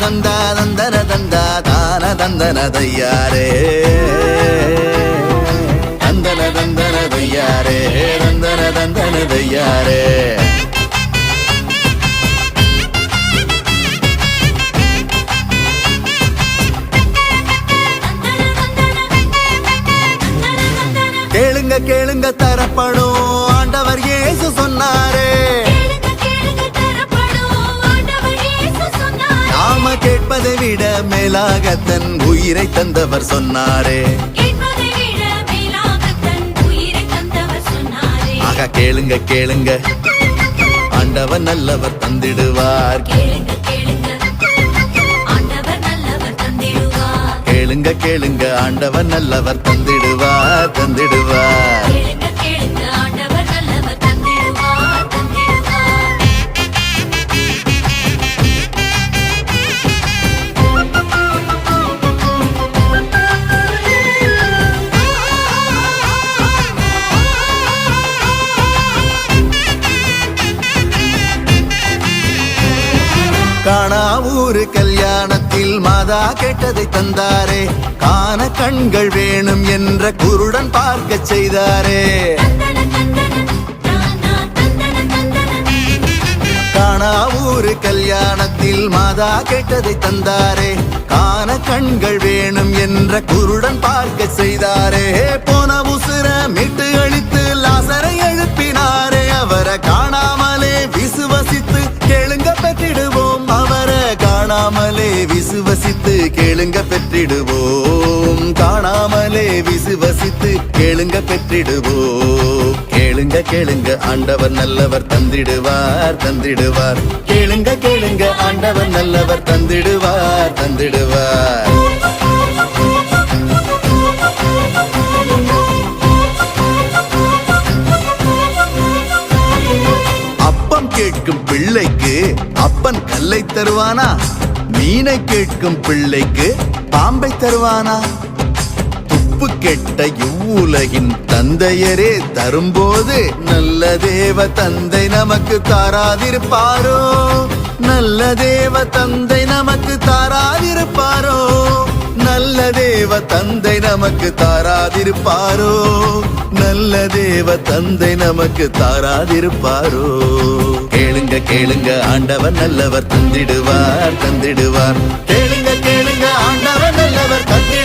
தந்தா தான தந்தன தையாரே. தந்தன தந்தன தையாரே. தந்தன தந்தன தையாரே. கேளுங்க கேளுங்க தரப்படும். ஆண்டவர் ஏசு சொன்னாரே. கேட்பதை விட மேலாக தன் உயிரை தந்தவர் சொன்னாரே. ஆக கேளுங்க கேளுங்க. ஆண்டவர் நல்லவர் தந்திடுவார். கேளுங்க கேளுங்க. ஆண்டவர் நல்லவர் தந்திடுவார். தந்திடுவார் ஊரு கல்யாணத்தில் மாதா கேட்டதை தந்தாரே. காண கண்கள் வேணும் என்ற குருடன் பார்க்க செய்தாரே. காணா ஊரு கல்யாணத்தில் மாதா கேட்டதை தந்தாரே. காண கண்கள் வேணும் என்ற குருடன் பார்க்க செய்தாரே. போ காணாமலே விசுவசித்து கேளுங்க பெற்றிடுவோம். காணாமலே விசுவசித்து கேளுங்க பெற்றிடுவோம். கேளுங்க கேளுங்க ஆண்டவர் நல்லவர் தந்திடுவார் தந்திடுவார். கேளுங்க கேளுங்க ஆண்டவர் நல்லவர் தந்திடுவார் தந்திடுவார். அப்பம் கேட்கும் பிள்ளைக்கு அப்பன் கல்லை தருவானா? மீனை கேட்கும் பிள்ளைக்கு பாம்பை தருவானா? துப்பு கெட்ட இவ்வுலகின் தந்தையரே தரும்போது நல்ல தேவ தந்தை நமக்கு தாராதிருப்பாரோ? நல்ல தேவ தந்தை நமக்கு தாராதிருப்பாரோ? நல்ல தேவ தந்தை நமக்கு தாராதிருப்பாரோ? நல்ல தேவ தந்தை நமக்கு தாராதிருப்பாரோ? கேளுங்க கேளுங்க ஆண்டவர் நல்லவர் தந்திடுவார் தந்திடுவார். கேளுங்க கேளுங்க ஆண்டவர் நல்லவர் தந்திடுவார்.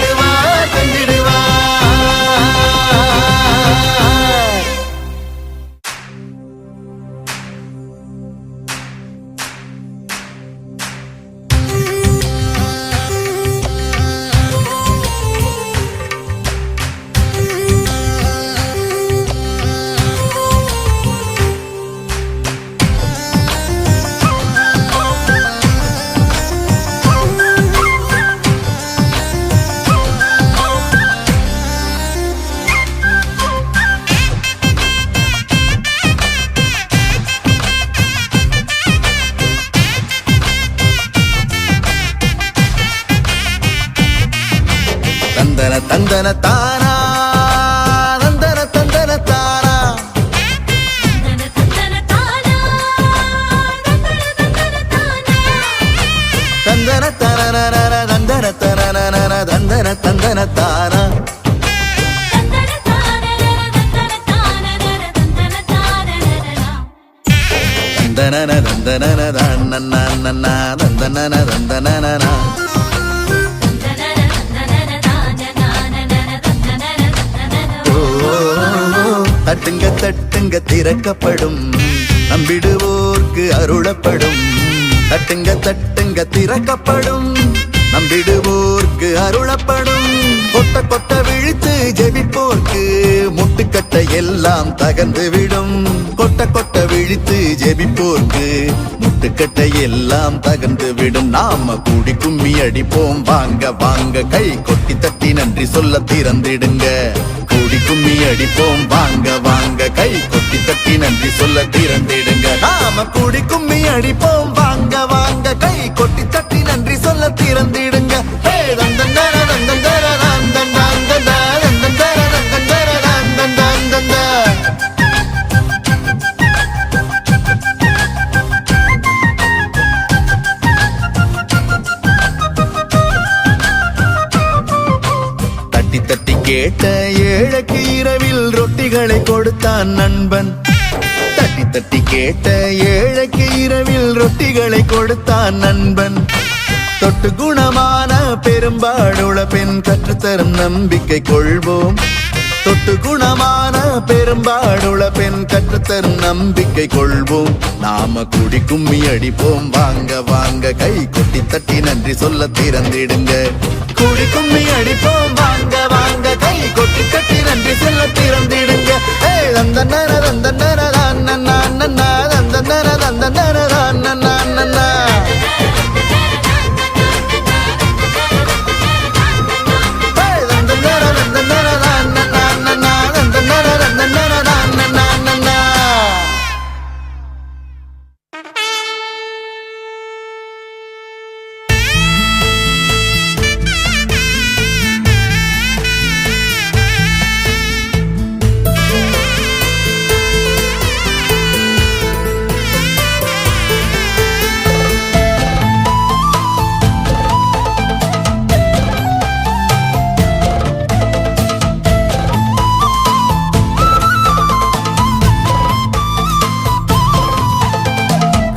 தந்தன தந்தன தானா? தந்தன தந்தன தானா? தந்தன தனனன தந்தன தனனன தந்தன தந்தன தானா? தந்தன தந்தன தந்தன தந்தன தந்தனன. தட்டுங்க தட்டுங்க திறக்கப்படும். நம்பிடுவோர்க்கு அருளப்படும். தட்டுங்க தட்டுங்க திறக்கப்படும். நம்பிடுவோர்க்கு அருளப்படும். கொட்ட கொட்ட விழித்து ஜெபிப்போர்க்கு முட்டுக்கட்டை எல்லாம் தகர்ந்து விடும். கொட்ட கொட்ட விழித்து ஜெபிப்போர்க்கு முட்டுக்கட்டை எல்லாம் தகர்ந்து விடும். நாம கூடி கும்மி அடிப்போம். வாங்க வாங்க கை கொட்டி தட்டி நன்றி சொல்ல திறந்திடுங்க. கூடி கும்மி அடிப்போம். வாங்க வாங்க. கை கொட்டி தட்டி நன்றி சொல்ல திறந்திடுங்க. நாம கூடி கும்மி அடிப்போம். வாங்க கேட்ட ஏழைக்கு இரவில் ரொட்டிகளை கொடுத்தான் நண்பன். தட்டி தட்டி கேட்ட ஏழைக்கு இரவில் ரொட்டிகளை கொடுத்தான் நண்பன். தொட்டு குணமான பெரும்பாடுள பெண் கற்றுத்தரும் நம்பிக்கை கொள்வோம். தொட்டு குணமான பெரும்பாடுள பெண் கற்றுத்தரும் நம்பிக்கை கொள்வோம். நாம குடி கும்மி அடிப்போம். வாங்க வாங்க கை கொட்டி தட்டி நன்றி சொல்ல திறந்திடுங்க. குடி கும்மி அடிப்போம். வாங்க வாங்க கை கொட்டி தட்டி நன்றி செல்ல திறந்திடுங்க. ஏ தந்த நர தந்த நர தான் நன்னா நன்னா தந்த நர தந்த நர தான் நன்னா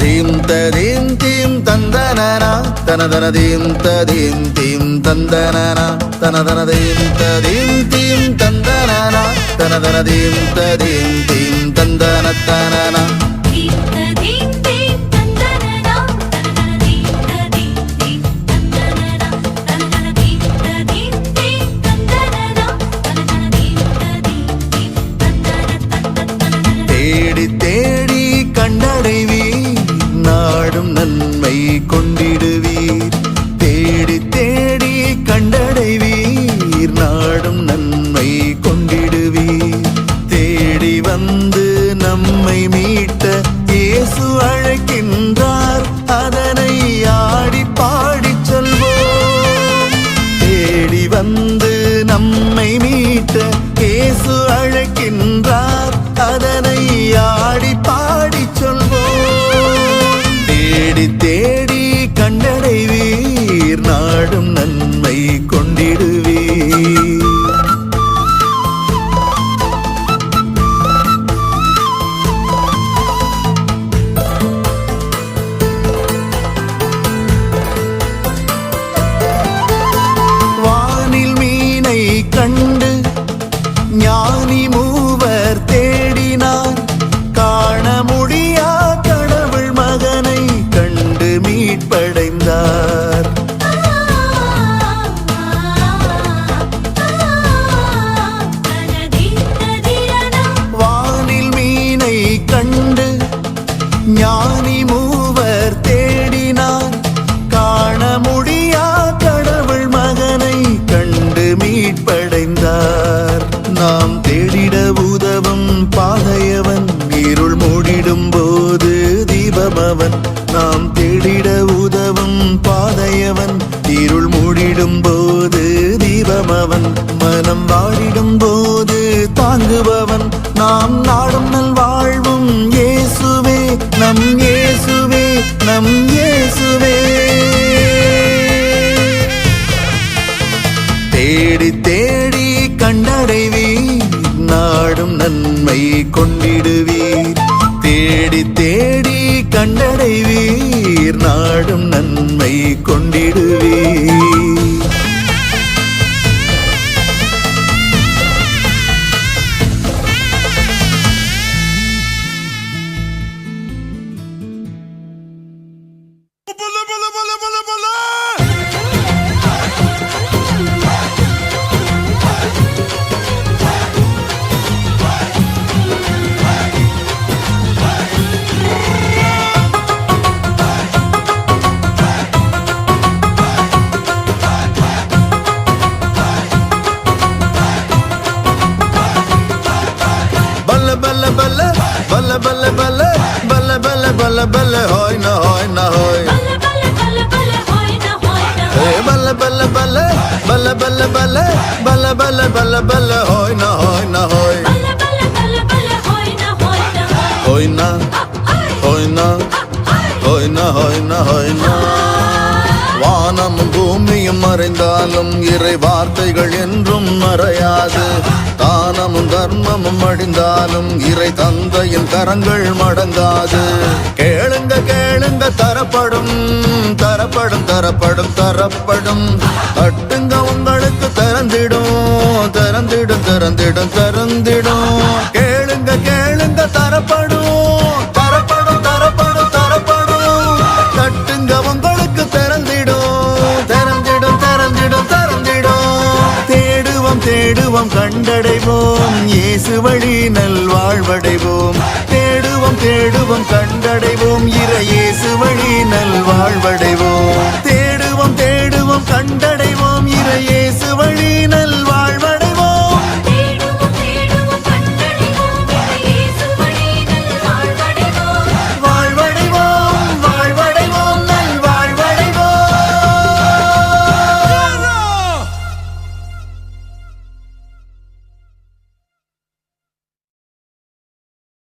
தீம் தீம் தீம் தந்தனனா தனதன தீம் தீம் தீம் தந்தனனா தனதன தீம் தீம் தீம் தந்தனனா தனதன தீம் தீம் தீம் தந்தன தனனா. இயேசு அழைக்கின்றார். அதனை ஆடி பாடி சொல்வோம். தேடி வந்து நம்மை மீட்ட இயேசு அழைக்கின்றார். அதனை ஆடி பாடி சொல்வோம். தேடி தேடி கண்டடைவீர். நாடும் நன்மை கொண்டு மனம் வாடிடும் போது தாங்குபவன் நாம் நாடும் நல் வாழ்வும் இயேசுவே நம் இயேசுவே நம் இயேசுவே. தேடி தேடி கண்டடைவீர் நாடும் நன்மை கொண்டிடுவீர். தேடி தேடி கண்டடைவீர் நாடும் நன்மை கொண்டிடுவீர். হয় না হয় না হয় বলে বলে বলে বলে বলে বলে বলে বলে বলে বলে হয় না হয় না হয় হয় না হয় না হয় না হয় না হয় না வானம் பூமியும் மறைந்தாலும் இறை வார்த்தைகள் என்றும் மறையாது தானமும் தர்மமும் அடிந்தாலும் இறை தந்தையின் கரங்கள் மடங்காது. கேளுங்க கேளுங்க தரப்படும் தரப்படும் தரப்படும் தரப்படும். தட்டுங்க உங்களுக்கு திறந்திடும் திறந்திடும் திறந்திடும் திறந்திடும்.